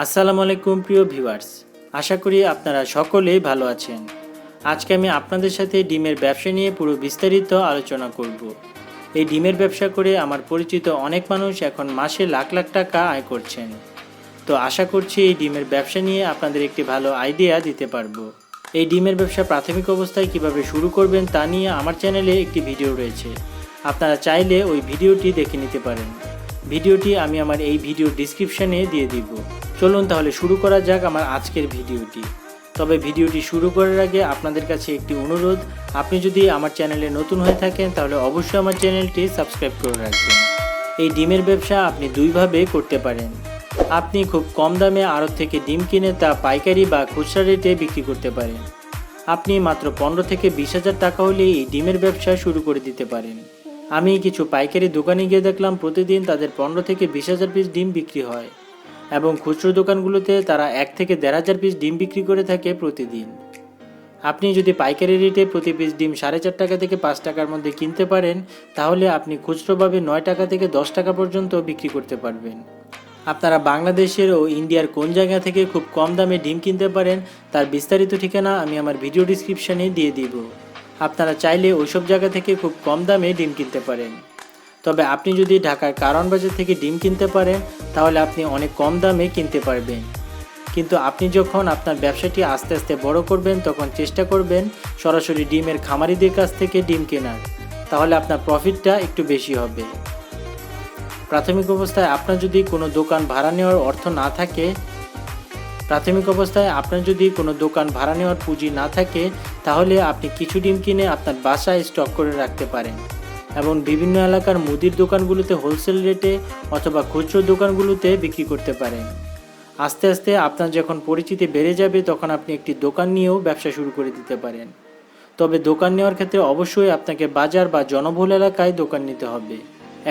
আসসালামু আলাইকুম, প্রিয় ভিউয়ার্স। আশা করি আপনারা সকলেই ভালো আছেন। আজকে আমি আপনাদের সাথে ডিমের ব্যবসা নিয়ে পুরো বিস্তারিত আলোচনা করব। এই ডিমের ব্যবসা করে আমার পরিচিত অনেক মানুষ এখন মাসে লাখ লাখ টাকা আয় করছেন। তো আশা করছি এই ডিমের ব্যবসা নিয়ে আপনাদের একটি ভালো আইডিয়া দিতে পারব। এই ডিমের ব্যবসা প্রাথমিক অবস্থায় কীভাবে শুরু করবেন তা নিয়ে আমার চ্যানেলে একটি ভিডিও রয়েছে। আপনারা চাইলে ওই ভিডিওটি দেখে নিতে পারেন। ভিডিওটি আমি আমার এই ভিডিও ডিসক্রিপশনে দিয়ে দিব। চলুন তাহলে শুরু করা যাক আমার আজকের ভিডিওটি। তবে ভিডিওটি শুরু করার আগে আপনাদের কাছে একটি অনুরোধ, আপনি যদি আমার চ্যানেলে নতুন হয়ে থাকেন, তাহলে অবশ্যই আমার চ্যানেলটি সাবস্ক্রাইব করে রাখবেন। এই ডিমের ব্যবসা আপনি দুইভাবে করতে পারেন। আপনি খুব কম দামে আড়ত থেকে ডিম কিনে তা পাইকারি বা খুচরা রেটে বিক্রি করতে পারেন। আপনি মাত্র পনেরো থেকে বিশ হাজার টাকা হলে এই ডিমের ব্যবসা শুরু করে দিতে পারেন। আমি কিছু পাইকারি দোকানে গিয়ে দেখলাম প্রতিদিন তাদের পনেরো থেকে বিশ হাজার পিস ডিম বিক্রি হয়। এবং খুচরো দোকানগুলোতে তারা এক থেকে দেড় হাজার পিস ডিম বিক্রি করে থাকে প্রতিদিন। আপনি যদি পাইকারি রেটে প্রতি পিস ডিম সাড়ে চার টাকা থেকে পাঁচ টাকার মধ্যে কিনতে পারেন, তাহলে আপনি খুচরোভাবে নয় টাকা থেকে দশ টাকা পর্যন্ত বিক্রি করতে পারবেন। আপনারা বাংলাদেশের ও ইন্ডিয়ার কোন জায়গা থেকে খুব কম দামে ডিম কিনতে পারেন, তার বিস্তারিত ঠিকানা আমি আমার ভিডিও ডিসক্রিপশানে দিয়ে দিব। আপনারা চাইলে ওইসব জায়গা থেকে খুব কম দামে ডিম কিনতে পারেন। তবে আপনি যদি ঢাকার কারণ বাজার থেকে ডিম কিনতে পারেন, তাহলে আপনি অনেক কম দামে কিনতে পারবেন। কিন্তু আপনি যখন আপনার ব্যবসাটি আস্তে আস্তে বড় করবেন, তখন চেষ্টা করবেন সরাসরি ডিমের খামারিদের কাছ থেকে ডিম কেনার। তাহলে আপনার প্রফিটটা একটু বেশি হবে। প্রাথমিক অবস্থায় আপনার যদি কোনো দোকান ভাড়া নেওয়ার অর্থ না থাকে, প্রাথমিক অবস্থায় আপনার যদি কোনো দোকান ভাড়া নেওয়ার পুঁজি না থাকে, তাহলে আপনি কিছু ডিম কিনে আপনার বাসায় স্টক করে রাখতে পারেন। এবং বিভিন্ন এলাকার মুদির দোকানগুলোতে হোলসেল রেটে অথবা খুচরো দোকানগুলোতে বিক্রি করতে পারেন। আস্তে আস্তে আপনার যখন পরিচিতি বেড়ে যাবে, তখন আপনি একটি দোকান নিয়েও ব্যবসা শুরু করে দিতে পারেন। তবে দোকান নেওয়ার ক্ষেত্রে অবশ্যই আপনাকে বাজার বা জনবহুল এলাকায় দোকান নিতে হবে।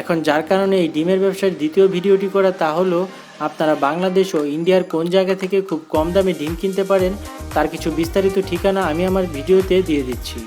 এখন যার কারণে এই ডিমের ব্যবসার দ্বিতীয় ভিডিওটি করা তা হলো, আপনারা বাংলাদেশ ও ইন্ডিয়ার কোন জায়গা থেকে খুব কম দামে ডিম কিনতে পারেন, তার কিছু বিস্তারিত ঠিকানা আমি আমার ভিডিওতে দিয়ে দিচ্ছি।